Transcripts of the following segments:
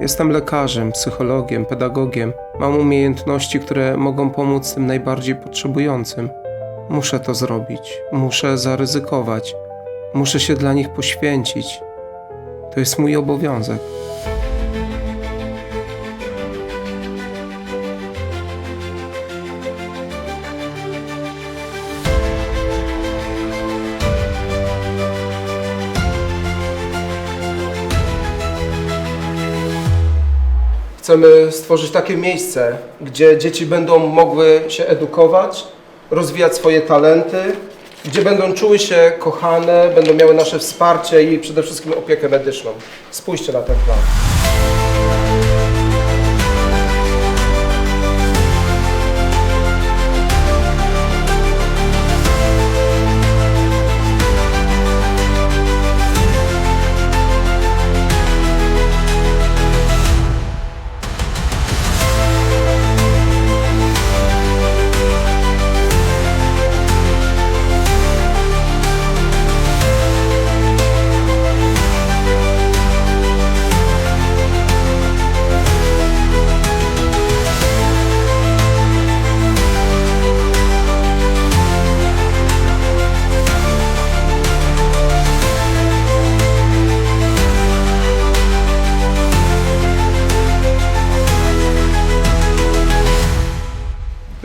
Jestem lekarzem, psychologiem, pedagogiem. Mam umiejętności, które mogą pomóc tym najbardziej potrzebującym. Muszę to zrobić, muszę zaryzykować, muszę się dla nich poświęcić. To jest mój obowiązek. Chcemy stworzyć takie miejsce, gdzie dzieci będą mogły się edukować, rozwijać swoje talenty, gdzie będą czuły się kochane, będą miały nasze wsparcie i przede wszystkim opiekę medyczną. Spójrzcie na ten plan.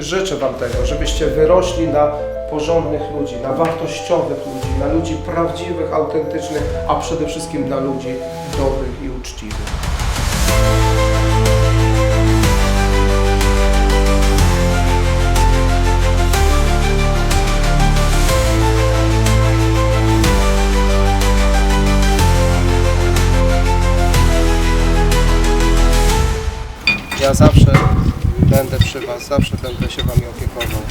Życzę Wam tego, żebyście wyrośli na porządnych ludzi, na wartościowych ludzi, na ludzi prawdziwych, autentycznych, a przede wszystkim na ludzi dobrych i uczciwych. Ja zawsze będę przy Was, zawsze będę się Wami opiekował.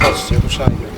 Chodźcie, ruszajmy.